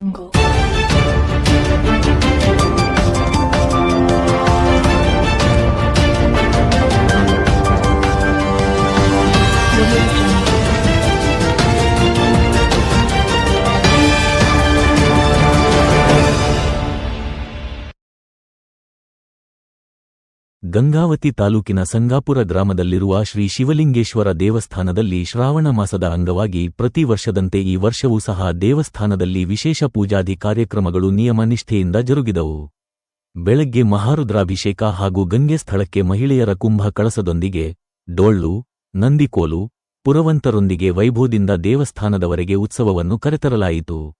能够 ಗಂಗಾವತಿ ತಾಲೂಕಿನ ಸಂಗಾಪುರ ಗ್ರಾಮದಲ್ಲಿರುವ ಶ್ರೀ ಶಿವಲಿಂಗೇಶ್ವರ ದೇವಸ್ಥಾನದಲ್ಲಿ ಶ್ರಾವಣ ಮಾಸದ ಅಂಗವಾಗಿ ಪ್ರತಿ ವರ್ಷದಂತೆ ಈ ವರ್ಷವೂ ಸಹ ದೇವಸ್ಥಾನದಲ್ಲಿ ವಿಶೇಷ ಪೂಜಾದಿ ಕಾರ್ಯಕ್ರಮಗಳು ನಿಯಮ ನಿಷ್ಠೆಯಿಂದ ಜರುಗಿದವು. ಬೆಳಗ್ಗೆ ಮಹಾರುದ್ರಾಭಿಷೇಕ ಹಾಗೂ ಗಂಗೆ ಸ್ಥಳಕ್ಕೆ ಮಹಿಳೆಯರ ಕುಂಭ ಕಳಸದೊಂದಿಗೆ ಡೊಳ್ಳು, ನಂದಿಕೋಲು, ಪುರವಂತರೊಂದಿಗೆ ವೈಭವದಿಂದ ದೇವಸ್ಥಾನದವರೆಗೆ ಉತ್ಸವವನ್ನು ಕರೆತರಲಾಯಿತು.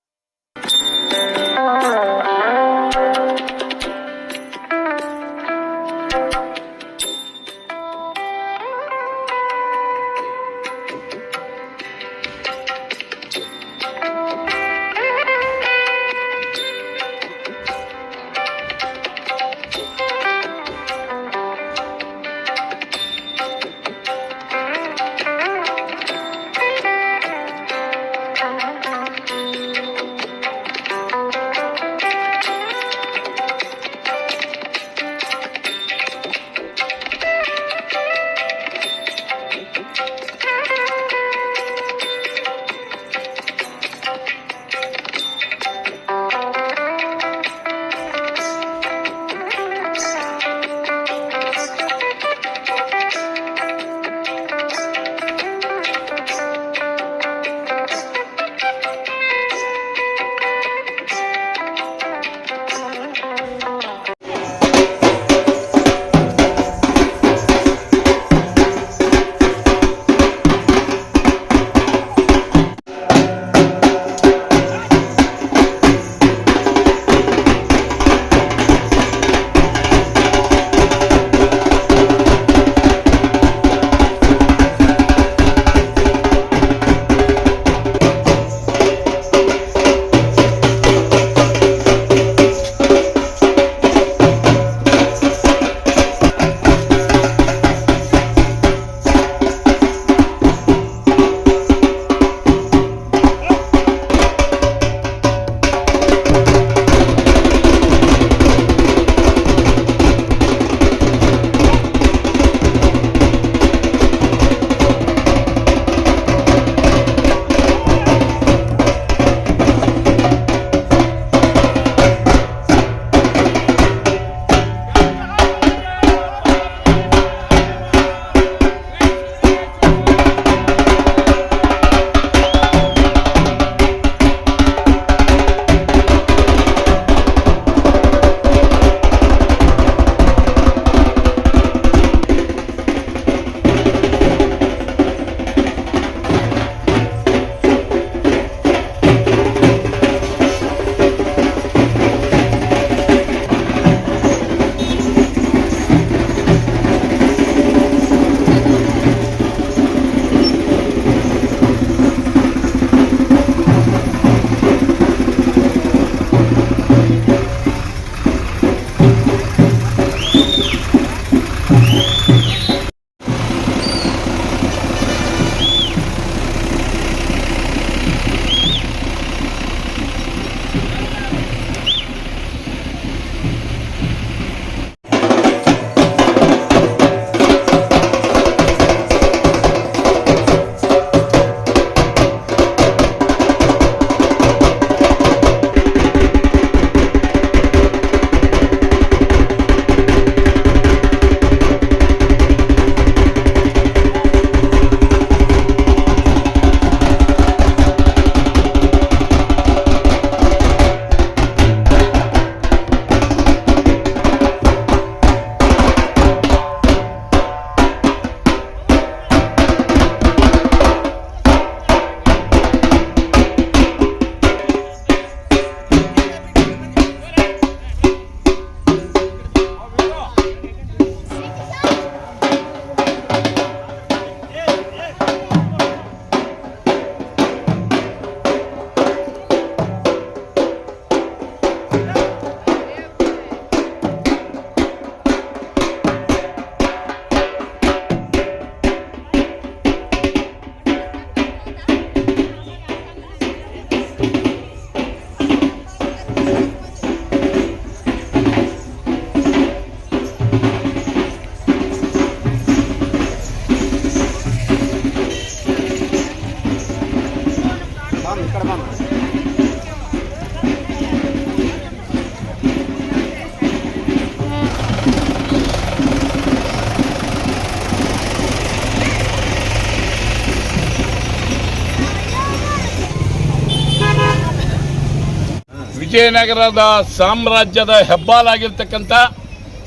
ವಿಜಯನಗರದ ಸಾಮ್ರಾಜ್ಯದ ಹೆಬ್ಬಾಲಾಗಿರ್ತಕ್ಕಂಥ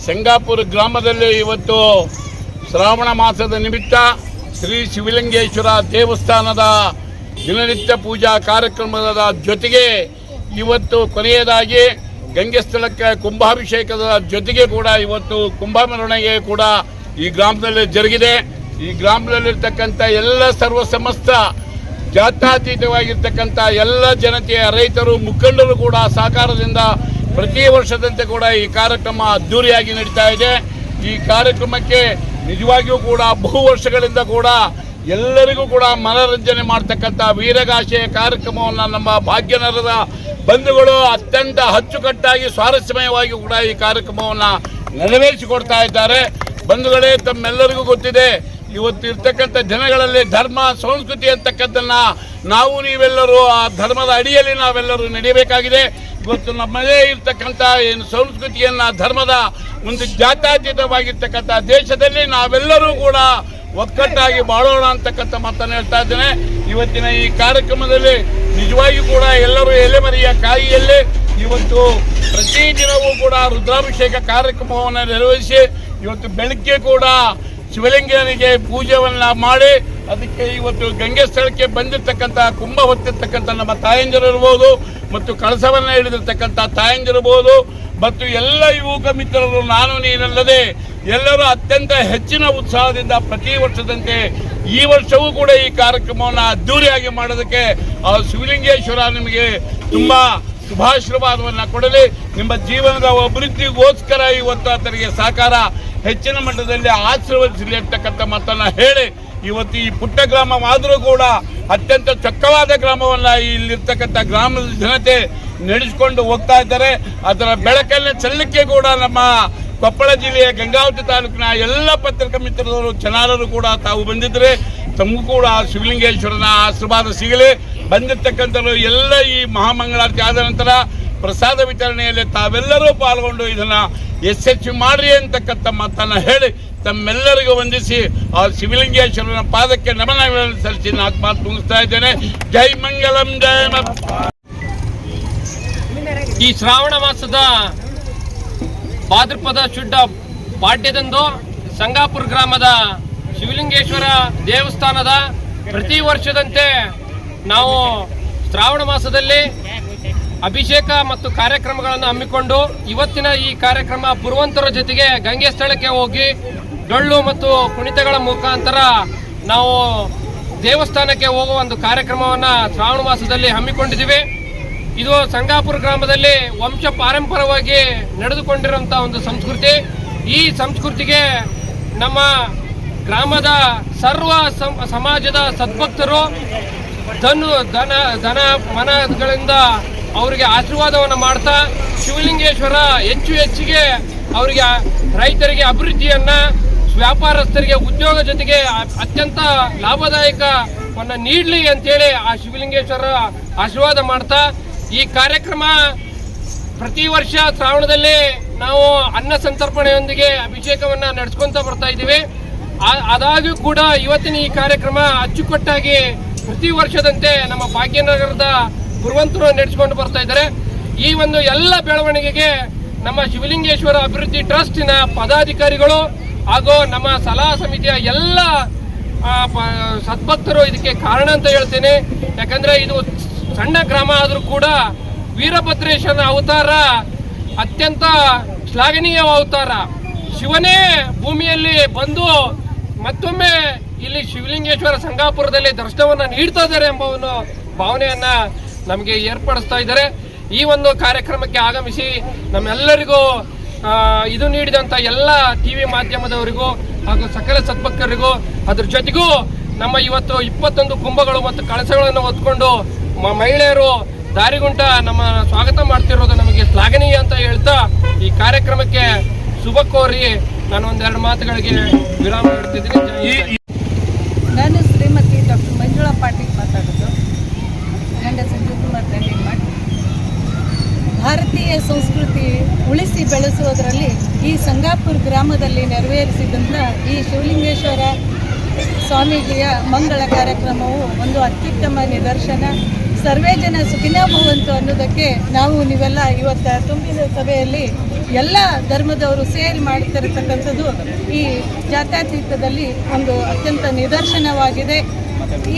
ಸಿಂಗಾಪುರ ಗ್ರಾಮದಲ್ಲಿ ಇವತ್ತು ಶ್ರಾವಣ ಮಾಸದ ನಿಮಿತ್ತ ಶ್ರೀ ಶಿವಲಿಂಗೇಶ್ವರ ದೇವಸ್ಥಾನದ ದಿನನಿತ್ಯ ಪೂಜಾ ಕಾರ್ಯಕ್ರಮದ ಜೊತೆಗೆ ಇವತ್ತು ಕೊನೆಯದಾಗಿ ಗಂಗೆ ಸ್ಥಳಕ್ಕೆ ಕುಂಭಾಭಿಷೇಕದ ಜೊತೆಗೆ ಕೂಡ ಇವತ್ತು ಕುಂಭ ಮೆರವಣಿಗೆ ಕೂಡ ಈ ಗ್ರಾಮದಲ್ಲಿ ಜರುಗಿದೆ. ಈ ಗ್ರಾಮದಲ್ಲಿರ್ತಕ್ಕಂಥ ಎಲ್ಲ ಸರ್ವ ಸಮಸ್ತ ಜಾತ್ಯತೀತವಾಗಿರ್ತಕ್ಕಂಥ ಎಲ್ಲ ಜನತೆಯ ರೈತರು, ಮುಖಂಡರು ಕೂಡ ಸಹಕಾರದಿಂದ ಪ್ರತಿ ವರ್ಷದಂತೆ ಕೂಡ ಈ ಕಾರ್ಯಕ್ರಮ ಅದ್ದೂರಿಯಾಗಿ ನಡೀತಾ ಇದೆ. ಈ ಕಾರ್ಯಕ್ರಮಕ್ಕೆ ನಿಜವಾಗಿಯೂ ಕೂಡ ಬಹು ವರ್ಷಗಳಿಂದ ಕೂಡ ಎಲ್ಲರಿಗೂ ಕೂಡ ಮನರಂಜನೆ ಮಾಡ್ತಕ್ಕಂಥ ವೀರಗಾಸೆಯ ಕಾರ್ಯಕ್ರಮವನ್ನು ನಮ್ಮ ಭಾಗ್ಯನಗರದ ಬಂಧುಗಳು ಅತ್ಯಂತ ಅಚ್ಚುಕಟ್ಟಾಗಿ, ಸ್ವಾರಸ್ಯಮಯವಾಗಿ ಕೂಡ ಈ ಕಾರ್ಯಕ್ರಮವನ್ನು ನೆರವೇರಿಸಿಕೊಡ್ತಾ ಇದ್ದಾರೆ. ಬಂಧುಗಳೇ, ತಮ್ಮೆಲ್ಲರಿಗೂ ಗೊತ್ತಿದೆ ಇವತ್ತು ಇರ್ತಕ್ಕಂಥ ಜನಗಳಲ್ಲಿ ಧರ್ಮ, ಸಂಸ್ಕೃತಿ ಅಂತಕ್ಕಂಥನ್ನ ನಾವು ನೀವೆಲ್ಲರೂ, ಆ ಧರ್ಮದ ಅಡಿಯಲ್ಲಿ ನಾವೆಲ್ಲರೂ ನಡೆಯಬೇಕಾಗಿದೆ ಇವತ್ತು ನಮ್ಮದೇ ಇರ್ತಕ್ಕಂಥ ಏನು ಸಂಸ್ಕೃತಿಯನ್ನ, ಧರ್ಮದ ಒಂದು ಜಾತ್ಯತೀತವಾಗಿರ್ತಕ್ಕಂಥ ದೇಶದಲ್ಲಿ ನಾವೆಲ್ಲರೂ ಕೂಡ ಒಕ್ಕಟ್ಟಾಗಿ ಬಾಳೋಣ ಅಂತಕ್ಕಂಥ ಮಾತನ್ನು ಹೇಳ್ತಾ ಇದ್ದೇನೆ. ಇವತ್ತಿನ ಈ ಕಾರ್ಯಕ್ರಮದಲ್ಲಿ ನಿಜವಾಗಿಯೂ ಕೂಡ ಎಲ್ಲರೂ ಎಲೆಮರೆಯ ಕಾಯಿಯಲ್ಲಿ ಇವತ್ತು ಪ್ರತಿದಿನವೂ ಕೂಡ ರುದ್ರಾಭಿಷೇಕ ಕಾರ್ಯಕ್ರಮವನ್ನು ನಿರ್ವಹಿಸಿ ಇವತ್ತು ಬೆಳಗ್ಗೆ ಕೂಡ ಶಿವಲಿಂಗನಿಗೆ ಪೂಜೆಯನ್ನ ಮಾಡಿ ಅದಕ್ಕೆ ಇವತ್ತು ಗಂಗೆ ಸ್ಥಳಕ್ಕೆ ಬಂದಿರತಕ್ಕಂಥ ಕುಂಭ ಹೊತ್ತಿರ್ತಕ್ಕಂಥ ನಮ್ಮ ತಾಯಂದಿರು ಇರ್ಬೋದು ಮತ್ತು ಕಳಸವನ್ನ ಹಿಡಿದಿರ್ತಕ್ಕಂಥ ತಾಯಂದಿರಬಹುದು ಮತ್ತು ಎಲ್ಲ ಯುವಕ ಮಿತ್ರರು, ನಾನು ನೀನಲ್ಲದೆ ಎಲ್ಲರೂ ಅತ್ಯಂತ ಹೆಚ್ಚಿನ ಉತ್ಸಾಹದಿಂದ ಪ್ರತಿ ವರ್ಷದಂತೆ ಈ ವರ್ಷವೂ ಕೂಡ ಈ ಕಾರ್ಯಕ್ರಮವನ್ನು ಅದ್ದೂರಿಯಾಗಿ ಮಾಡೋದಕ್ಕೆ ಆ ಶಿವಲಿಂಗೇಶ್ವರ ನಿಮಗೆ ತುಂಬ ಶುಭಾಶೀರ್ವಾದವನ್ನು ಕೊಡಲಿ. ನಿಮ್ಮ ಜೀವನದ ಅಭಿವೃದ್ಧಿಗೋಸ್ಕರ ಇವತ್ತು ಆತನಿಗೆ ಸಹಕಾರ ಹೆಚ್ಚಿನ ಮಟ್ಟದಲ್ಲಿ ಆಶೀರ್ವದಿಸಲಿರ್ತಕ್ಕಂಥ ಮಾತನ್ನು ಹೇಳಿ, ಇವತ್ತು ಈ ಪುಟ್ಟ ಗ್ರಾಮವಾದರೂ ಕೂಡ ಅತ್ಯಂತ ಚೊಕ್ಕವಾದ ಗ್ರಾಮವನ್ನ ಇಲ್ಲಿರ್ತಕ್ಕಂಥ ಗ್ರಾಮದ ಜನತೆ ನಡೆಸಿಕೊಂಡು ಹೋಗ್ತಾ ಇದ್ದಾರೆ. ಅದರ ಬೆಳಕನ್ನು ಚೆಲ್ಲಕ್ಕೆ ಕೂಡ ನಮ್ಮ ಕೊಪ್ಪಳ ಜಿಲ್ಲೆಯ ಗಂಗಾವತಿ ತಾಲೂಕಿನ ಎಲ್ಲ ಪತ್ರಿಕಾ ಮಿತ್ರರು ಜನಾರರು ಕೂಡ ತಾವು ಬಂದಿದ್ರೆ ತಮಗೂ ಕೂಡ ಶಿವಲಿಂಗೇಶ್ವರನ ಆಶೀರ್ವಾದ ಸಿಗಲಿ. ಬಂದಿರ್ತಕ್ಕಂಥವ್ರು ಎಲ್ಲ ಈ ಮಹಾಮಂಗಳಾರತಿ ಆದ ನಂತರ ಪ್ರಸಾದ ವಿತರಣೆಯಲ್ಲಿ ತಾವೆಲ್ಲರೂ ಪಾಲ್ಗೊಂಡು ಇದನ್ನ ಎಚ್ ಮಾಡ್ರಿ ಅಂತಕ್ಕಂಥ ಮಾತನ್ನ ಹೇಳಿ ತಮ್ಮೆಲ್ಲರಿಗೂ ವಂದಿಸಿ ಆ ಶಿವಲಿಂಗೇಶ್ವರನ ಪಾದಕ್ಕೆ ನಮನ ಸಲ್ಲಿಸಿ ನಾಲ್ಕು ಮಾತು ಮುಗಿಸ್ತಾ ಇದ್ದೇನೆ. ಜೈ ಮಂಗಲಂ ಜಯ ಈ ಶ್ರಾವಣ ಮಾಸದ ಭಾದ್ರಪದ ಶುದ್ಧ ಪಾಡ್ಯದಂದು ಸಂಗಾಪುರ ಗ್ರಾಮದ ಶಿವಲಿಂಗೇಶ್ವರ ದೇವಸ್ಥಾನದ ಪ್ರತಿ ವರ್ಷದಂತೆ ನಾವು ಶ್ರಾವಣ ಮಾಸದಲ್ಲಿ ಅಭಿಷೇಕ ಮತ್ತು ಕಾರ್ಯಕ್ರಮಗಳನ್ನು ಹಮ್ಮಿಕೊಂಡು ಇವತ್ತಿನ ಈ ಕಾರ್ಯಕ್ರಮ ಪುರುವಂತರ ಜೊತೆಗೆ ಗಂಗೆ ಸ್ಥಳಕ್ಕೆ ಹೋಗಿ ಡೊಳ್ಳು ಮತ್ತು ಕುಣಿತಗಳ ಮುಖಾಂತರ ನಾವು ದೇವಸ್ಥಾನಕ್ಕೆ ಹೋಗುವ ಒಂದು ಕಾರ್ಯಕ್ರಮವನ್ನು ಶ್ರಾವಣ ಮಾಸದಲ್ಲಿ ಹಮ್ಮಿಕೊಂಡಿದ್ದೀವಿ. ಇದು ಸಂಗಾಪುರ ಗ್ರಾಮದಲ್ಲಿ ವಂಶ ಪಾರಂಪರವಾಗಿ ನಡೆದುಕೊಂಡಿರುವಂಥ ಒಂದು ಸಂಸ್ಕೃತಿ. ಈ ಸಂಸ್ಕೃತಿಗೆ ನಮ್ಮ ಗ್ರಾಮದ ಸರ್ವ ಸಮಾಜದ ಸದ್ಭಕ್ತರು ಧನು, ಧನ ಧನ, ಮನಗಳಿಂದ ಅವರಿಗೆ ಆಶೀರ್ವಾದವನ್ನು ಮಾಡ್ತಾ ಶಿವಲಿಂಗೇಶ್ವರ ಹೆಚ್ಚು ಹೆಚ್ಚಿಗೆ ಅವರಿಗೆ ರೈತರಿಗೆ ಅಭಿವೃದ್ಧಿಯನ್ನ, ವ್ಯಾಪಾರಸ್ಥರಿಗೆ ಉದ್ಯೋಗ ಜೊತೆಗೆ ಅತ್ಯಂತ ಲಾಭದಾಯಕವನ್ನು ನೀಡಲಿ ಅಂತೇಳಿ ಆ ಶಿವಲಿಂಗೇಶ್ವರ ಆಶೀರ್ವಾದ ಮಾಡ್ತಾ ಈ ಕಾರ್ಯಕ್ರಮ ಪ್ರತಿ ವರ್ಷ ಶ್ರಾವಣದಲ್ಲಿ ನಾವು ಅನ್ನ ಸಂತರ್ಪಣೆಯೊಂದಿಗೆ ಅಭಿಷೇಕವನ್ನ ನಡೆಸ್ಕೊಂತ ಬರ್ತಾ ಇದ್ದೀವಿ. ಆದಾಗ್ಯೂ ಕೂಡ ಇವತ್ತಿನ ಈ ಕಾರ್ಯಕ್ರಮ ಅಚ್ಚುಕಟ್ಟಾಗಿ ಪ್ರತಿ ವರ್ಷದಂತೆ ನಮ್ಮ ಭಾಗ್ಯನಗರದ ಗುರುವಂತರು ನಡೆಸಿಕೊಂಡು ಬರ್ತಾ ಇದ್ದಾರೆ. ಈ ಒಂದು ಎಲ್ಲ ಬೆಳವಣಿಗೆಗೆ ನಮ್ಮ ಶಿವಲಿಂಗೇಶ್ವರ ಅಭಿವೃದ್ಧಿ ಟ್ರಸ್ಟಿನ ಪದಾಧಿಕಾರಿಗಳು ಹಾಗೂ ನಮ್ಮ ಸಲಹಾ ಸಮಿತಿಯ ಎಲ್ಲ ಸದ್ಭಕ್ತರು ಇದಕ್ಕೆ ಕಾರಣ ಅಂತ ಹೇಳ್ತೇನೆ. ಯಾಕಂದ್ರೆ ಇದು ಸಣ್ಣ ಗ್ರಾಮ ಆದರೂ ಕೂಡ ವೀರಭದ್ರೇಶ್ವರನ ಅವತಾರ ಅತ್ಯಂತ ಶ್ಲಾಘನೀಯ ಅವತಾರ. ಶಿವನೇ ಭೂಮಿಯಲ್ಲಿ ಬಂದು ಮತ್ತೊಮ್ಮೆ ಇಲ್ಲಿ ಶಿವಲಿಂಗೇಶ್ವರ ಸಂಗಾಪುರದಲ್ಲಿ ದರ್ಶನವನ್ನ ನೀಡ್ತಾ ಇದ್ದಾರೆ ಎಂಬ ಭಾವನೆಯನ್ನ ನಮಗೆ ಏರ್ಪಡಿಸ್ತಾ ಇದ್ದಾರೆ. ಈ ಒಂದು ಕಾರ್ಯಕ್ರಮಕ್ಕೆ ಆಗಮಿಸಿ ನಮ್ಮೆಲ್ಲರಿಗೂ ಇದು ನೀಡಿದಂಥ ಎಲ್ಲ ಟಿವಿ ಮಾಧ್ಯಮದವರಿಗೂ ಹಾಗೂ ಸಕಲ ಸದ್ಭಕ್ತರಿಗೂ ಅದ್ರ ಜೊತೆಗೂ ನಮ್ಮ ಇವತ್ತು ಇಪ್ಪತ್ತೊಂದು ಕುಂಭಗಳು ಮತ್ತು ಕಳಸಗಳನ್ನು ಹೊತ್ಕೊಂಡು ಮಹಿಳೆಯರು ದಾರಿಗುಂಟ ನಮ್ಮ ಸ್ವಾಗತ ಮಾಡ್ತಿರೋದು ನಮಗೆ ಶ್ಲಾಘನೀಯ ಅಂತ ಹೇಳ್ತಾ ಈ ಕಾರ್ಯಕ್ರಮಕ್ಕೆ ಶುಭ ಕೋರಿ ನಾನು ಒಂದೆರಡು ಮಾತುಗಳಿಗೆ ವಿರಾಮ ನೀಡ್ತಿದ್ದೀನಿ. ಭಾರತೀಯ ಸಂಸ್ಕೃತಿ ಉಳಿಸಿ ಬೆಳೆಸುವುದರಲ್ಲಿ ಈ ಸಂಗಾಪುರ ಗ್ರಾಮದಲ್ಲಿ ನೆರವೇರಿಸಿದಂಥ ಈ ಶಿವಲಿಂಗೇಶ್ವರ ಸ್ವಾಮೀಜಿಯ ಮಂಗಳ ಕಾರ್ಯಕ್ರಮವು ಒಂದು ಅತ್ಯುತ್ತಮ ನಿದರ್ಶನ. ಸರ್ವೇ ಜನ ಸುಖಿನ ಭವಂತು ಅನ್ನೋದಕ್ಕೆ ನಾವು ನೀವೆಲ್ಲ ಇವತ್ತ ತುಂಬಿದ ಸಭೆಯಲ್ಲಿ ಎಲ್ಲ ಧರ್ಮದವರು ಸೇರಿ ಮಾಡ್ತಿರತಕ್ಕಂಥದ್ದು ಈ ಜಾತ್ಯತೀತದಲ್ಲಿ ಒಂದು ಅತ್ಯಂತ ನಿದರ್ಶನವಾಗಿದೆ.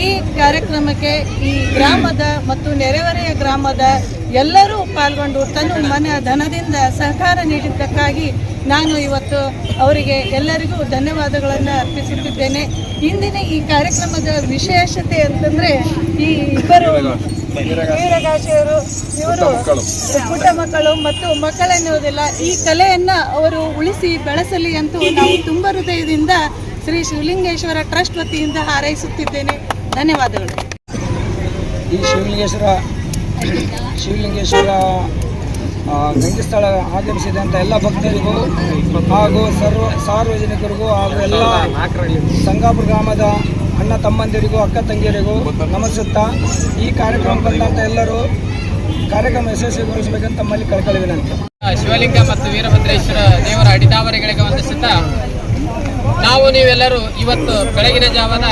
ಈ ಕಾರ್ಯಕ್ರಮಕ್ಕೆ ಈ ಗ್ರಾಮದ ಮತ್ತು ನೆರೆಹೊರೆಯ ಗ್ರಾಮದ ಎಲ್ಲರೂ ಪಾಲ್ಗೊಂಡು ತನ್ನ ಮನ ಧನದಿಂದ ಸಹಕಾರ ನೀಡಿದ್ದಕ್ಕಾಗಿ ನಾನು ಇವತ್ತು ಅವರಿಗೆ ಎಲ್ಲರಿಗೂ ಧನ್ಯವಾದಗಳನ್ನು ಅರ್ಪಿಸುತ್ತಿದ್ದೇನೆ. ಇಂದಿನ ಈ ಕಾರ್ಯಕ್ರಮದ ವಿಶೇಷತೆ ಅಂತಂದ್ರೆ ಈ ಇಬ್ಬರು ವೀರಗಾಶಿಯವರು ಇವರು ಪುಟ್ಟ ಮಕ್ಕಳು ಮತ್ತು ಮಕ್ಕಳೆನ್ನುವುದಿಲ್ಲ. ಈ ಕಲೆಯನ್ನ ಅವರು ಉಳಿಸಿ ಬೆಳೆಸಲಿ ಅಂತೂ ನಾವು ತುಂಬ ಹೃದಯದಿಂದ ಶ್ರೀ ಶಿವಲಿಂಗೇಶ್ವರ ಟ್ರಸ್ಟ್ ವತಿಯಿಂದ ಹಾರೈಸುತ್ತಿದ್ದೇನೆ. ಧನ್ಯವಾದಗಳು. ಈ ಶಿವಲಿಂಗೇಶ್ವರ ಶಿವಲಿಂಗೇಶ್ವರ ಗಂಗಸ್ಥಳ ಆಗಮಿಸಿದಂಥ ಎಲ್ಲ ಭಕ್ತರಿಗೂ ಹಾಗೂ ಸರ್ವ ಸಾರ್ವಜನಿಕರಿಗೂ ಹಾಗೂ ಎಲ್ಲ ಸಂಗಾಪುರ ಗ್ರಾಮದ ಅಣ್ಣ ತಮ್ಮಂದಿರಿಗೂ ಅಕ್ಕ ತಂಗಿಯರಿಗೂ ನಮಸ್ಸುತ್ತಾ ಈ ಕಾರ್ಯಕ್ರಮ ಬಂದಂಥ ಎಲ್ಲರೂ ಕಾರ್ಯಕ್ರಮ ಯಶಸ್ವಿಗೊಳಿಸಬೇಕಂತ ತಮ್ಮಲ್ಲಿ ಕಳ್ಕೊಳ್ಳಿ ವಿನಂತಿ. ಶಿವಲಿಂಗ ಮತ್ತು ವೀರಭದ್ರೇಶ್ವರ ದೇವರ ಅಡಿತಾವರಿಗಳಿಗೆ ವಂದಿಸುತ್ತಾ ನಾವು ನೀವೆಲ್ಲರೂ ಇವತ್ತು ಬೆಳಗಿನ ಜಾವದ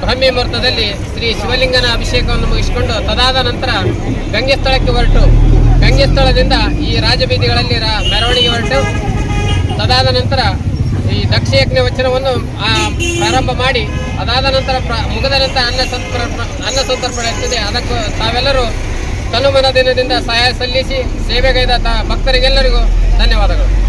ಬ್ರಹ್ಮಿ ಮುಹೂರ್ತದಲ್ಲಿ ಶ್ರೀ ಶಿವಲಿಂಗನ ಅಭಿಷೇಕವನ್ನು ಮುಗಿಸಿಕೊಂಡು ತದಾದ ನಂತರ ಗಂಗೆ ಸ್ಥಳಕ್ಕೆ ಹೊರಟು. ಗಂಗೆ ಸ್ಥಳದಿಂದ ಈ ರಾಜಬೀದಿಗಳಲ್ಲಿ ಮೆರವಣಿಗೆ ಹೊರಟು. ತದಾದ ನಂತರ ಈ ದಕ್ಷ ಯಜ್ಞ ವಚನವನ್ನು ಪ್ರಾರಂಭ ಮಾಡಿ, ಅದಾದ ನಂತರ ಪ್ರ- ಮುಗಿದ ನಂತರ ಅನ್ನ ಸಂತರ್ಪಣೆ ಅನ್ನ ಸಂತರ್ಪಣೆ ಇರ್ತದೆ ಅದಕ್ಕೂ ತಾವೆಲ್ಲರೂ ತನುಮನ ದಿನದಿಂದ ಸಹಾಯ ಸಲ್ಲಿಸಿ ಸೇವೆಗೈದ ಭಕ್ತರಿಗೆಲ್ಲರಿಗೂ ಧನ್ಯವಾದಗಳು.